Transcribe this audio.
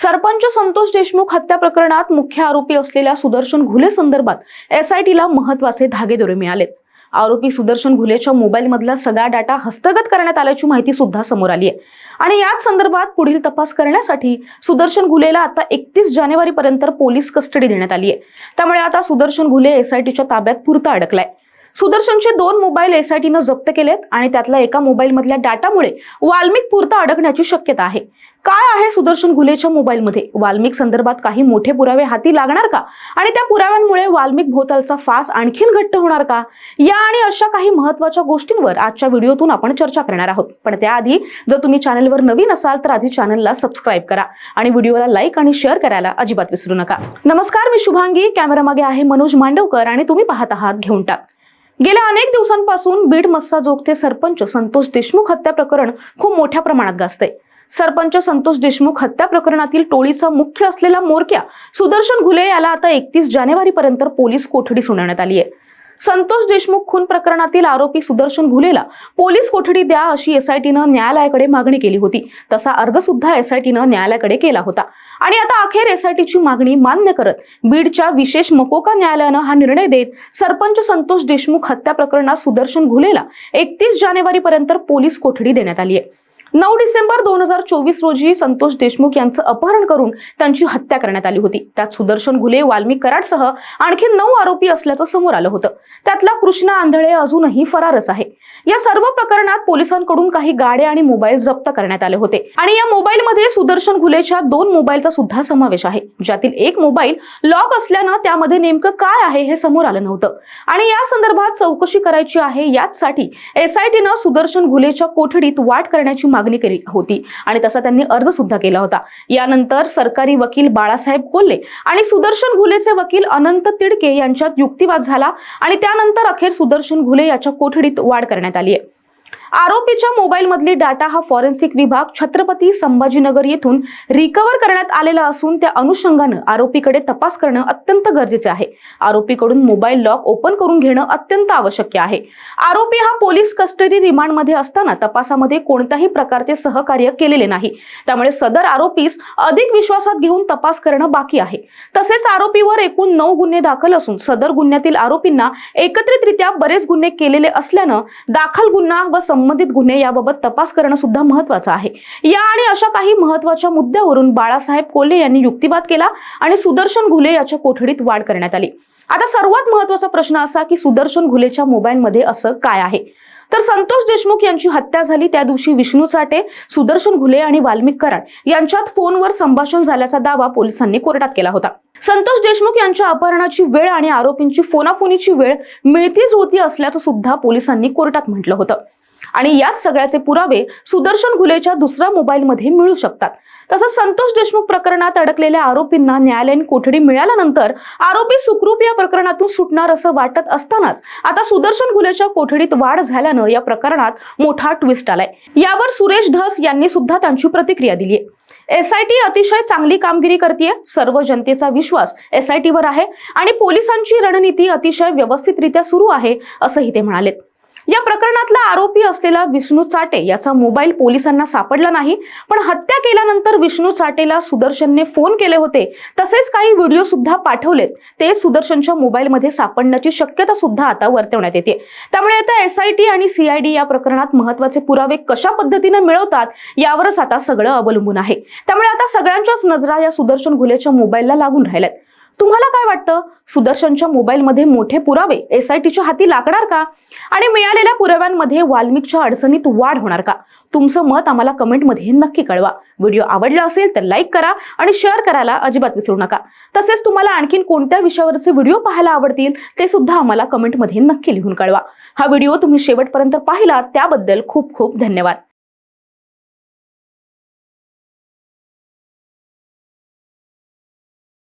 सरपंच संतोष देशमुख हत्या प्रकरणात मुख्य आरोपी असलेल्या सुदर्शन घुले संदर्भात एसआयटीला महत्त्वाचे धागेदोरे मिळालेत. आरोपी सुदर्शन घुलेच्या मोबाईलमधला सगळा डाटा हस्तगत करण्यात आल्याची माहिती सुद्धा समोर आली आहे आणि याच संदर्भात पुढील तपास करण्यासाठी सुदर्शन घुलेला आता एकतीस जानेवारी पर्यंत पोलीस कस्टडी देण्यात आली आहे त्यामुळे आता सुदर्शन घुले एसआयटीच्या ताब्यात पुरता अडकलाय. सुदर्शनचे दोन मोबाईल एसआयटीनं जप्त केलेत आणि त्यातल्या एका मोबाईलमधल्या डाटामुळे वाल्मिक पुरता अडकण्याची शक्यता आहे. काय आहे सुदर्शन घुलेच्या मोबाईलमध्ये? वाल्मिक संदर्भात काही मोठे पुरावे हाती लागणार का? आणि त्या पुराव्यांमुळे वाल्मिक भोवतालचा फास आणखीन घट्ट होणार का? या आणि अशा काही महत्त्वाच्या गोष्टींवर आजच्या व्हिडिओतून आपण चर्चा करणार आहोत. पण त्याआधी जर तुम्ही चॅनलवर नवीन असाल तर आधी चॅनलला सबस्क्राईब करा आणि व्हिडिओला लाईक आणि शेअर करायला अजिबात विसरू नका. नमस्कार मी शुभांगी. कॅमेरामागे आहे मनोज मांडवकर आणि तुम्ही पाहत आहात घेऊन टाक. गेल्या अनेक दिवसांपासून बीड मस्साजोगचे सरपंच संतोष देशमुख हत्या प्रकरण खूप मोठ्या प्रमाणात गाजते सरपंच संतोष देशमुख हत्या प्रकरणातील टोळीचा मुख्य असलेला मोरक्या सुदर्शन घुले याला आता एकतीस जानेवारी पर्यंत पोलीस कोठडी सुनावण्यात आली आहे संतोष देशमुख खून प्रकरणातील आरोपी सुदर्शन घुलेला पोलीस कोठडी द्या अशी एसआयटीनं न्यायालयाकडे मागणी केली होती. तसा अर्ज सुद्धा एसआयटीनं न्यायालयाकडे केला होता. आणि आता अखेर एसआयटीची मागणी मान्य करत बीडच्या विशेष मकोका न्यायालयानं हा निर्णय देत सरपंच संतोष देशमुख हत्या प्रकरणात सुदर्शन घुलेला एकतीस जानेवारी पर्यंत पोलीस कोठडी देण्यात आली आहे. नऊ डिसेंबर दोन हजार चोवीस रोजी संतोष देशमुख यांचं अपहरण करून त्यांची हत्या करण्यात आली होती. त्यात सुदर्शन घुले वाल्मिक कराडसह आणखी नऊ आरोपी असल्याचं समोर आलं होतं. त्यातला कृष्णा आंधळे अजूनही फरारच आहे. या सर्व प्रकरणात पोलिसांकडून काही गाड्या आणि मोबाईल जप्त करण्यात आले होते. आणि या मोबाईलमध्ये सुदर्शन घुलेच्या दोन मोबाईलचा सुद्धा समावेश आहे. ज्यातील एक मोबाईल लॉक असल्यानं त्यामध्ये नेमकं काय आहे हे समोर आलं नव्हतं. आणि या संदर्भात चौकशी करायची आहे याचसाठी एसआयटीनं सुदर्शन घुलेच्या कोठडीत वाट करण्याची मागणी मागणी केली होती. आणि तसा त्यांनी अर्ज सुद्धा केला होता. यानंतर सरकारी वकील बाळासाहेब कोल्हे आणि सुदर्शन घुलेचे वकील अनंत तिडके यांच्यात युक्तिवाद झाला. आणि त्यानंतर अखेर सुदर्शन घुले याच्या कोठडीत वाढ करण्यात आली आहे. आरोपीच्या मोबाईल मधली डाटा हा फॉरेन्सिक विभाग छत्रपती संभाजीनगर येथून रिकव्हर करण्यात आलेला असून त्या अनुषंगानं आरोपीकडे तपास करणं अत्यंत गरजेचे आहे. आरोपीकडून मोबाईल लॉक ओपन करून घेणं अत्यंत आवश्यक आहे. आरोपी हा पोलीस कस्टडी रिमांडमध्ये असताना तपासामध्ये कोणत्याही प्रकारचे सहकार्य केलेले नाही. त्यामुळे सदर आरोपीस अधिक विश्वासात घेऊन तपास करणं बाकी आहे. तसेच आरोपीवर एकूण नऊ गुन्हे दाखल असून सदर गुन्ह्यातील आरोपींना एकत्रितरित्या बरेच गुन्हे केलेले असल्यानं दाखल गुन्हा व संबंधित गुन्हे याबाबत तपास करणं सुद्धा महत्वाचं आहे. या आणि अशा काही महत्त्वाच्या मुद्द्यावरून बाळासाहेब कोल्हे यांनी युक्तिवाद केला आणि सुदर्शन घुले याच्या कोठडीत वाढ करण्यात आली. आता सर्वात महत्त्वाचा प्रश्न असा की सुदर्शन घुलेच्या मोबाईलमध्ये असं काय आहे? तर संतोष देशमुख यांची हत्या झाली त्या दिवशी विष्णू चाटे सुदर्शन घुले आणि वाल्मिक कराड यांच्यात फोनवर संभाषण झाल्याचा दावा पोलिसांनी कोर्टात केला होता. संतोष देशमुख यांच्या अपहरणाची वेळ आणि आरोपींची फोनाफोनीची वेळ मिळती जुळती असल्याचं सुद्धा पोलिसांनी कोर्टात म्हटलं होतं. आणि याच सगळ्याचे पुरावे सुदर्शन घुलेच्या दुसऱ्या मोबाईलमध्ये मिळू शकतात. तसंच संतोष देशमुख प्रकरणात अडकलेल्या आरोपींना न्यायालयीन कोठडी मिळाल्यानंतर आरोपी सुखरूप या प्रकरणातून सुटणार असं वाटत असतानाच आता सुदर्शन घुलेच्या कोठडीत वाढ झाल्यानं या प्रकरणात मोठा ट्विस्ट आलाय. यावर सुरेश धस यांनी सुद्धा त्यांची प्रतिक्रिया दिली आहे एसआयटी अतिशय चांगली कामगिरी करते सर्व जनतेचा विश्वास एसआयटी वर आहे आणि पोलिसांची रणनीती अतिशय व्यवस्थितरित्या सुरू आहे असंही ते म्हणाले या प्रकरणातला आरोपी असलेला विष्णू चाटे याचा मोबाईल पोलिसांना सापडला नाही पण हत्या केल्यानंतर विष्णू चाटेला सुदर्शनने फोन केले होते. तसेच काही व्हिडिओ सुद्धा पाठवलेत. ते सुदर्शनच्या मोबाईलमध्ये सापडण्याची शक्यता सुद्धा आता वर्तवण्यात येते. त्यामुळे आता एसआयटी आणि सीआयडी या प्रकरणात महत्त्वाचे पुरावे कशा पद्धतीने मिळवतात यावरच आता सगळं अवलंबून आहे. त्यामुळे आता सगळ्यांच्याच नजरा या सुदर्शन घुलेच्या मोबाईलला लागून राहिल्यात. तुम्हाला काय वाटतं? सुदर्शनच्या मोबाईलमध्ये मोठे पुरावे? एसआयटीच्या हाती लागणार का? आणि मिळालेल्या पुराव्यांमध्ये वाल्मिकच्या अडचणीत वाढ होणार का? तुमचं मत आम्हाला कमेंटमध्ये नक्की कळवा. व्हिडिओ आवडला असेल तर लाईक करा आणि शेअर करायला अजिबात विसरू नका. तसेच तुम्हाला आणखीन कोणत्या विषयावरचे व्हिडिओ पाहायला आवडतील ते सुद्धा आम्हाला कमेंटमध्ये नक्की लिहून कळवा. हा व्हिडिओ तुम्ही शेवटपर्यंत पाहिला त्याबद्दल खूप खूप धन्यवाद.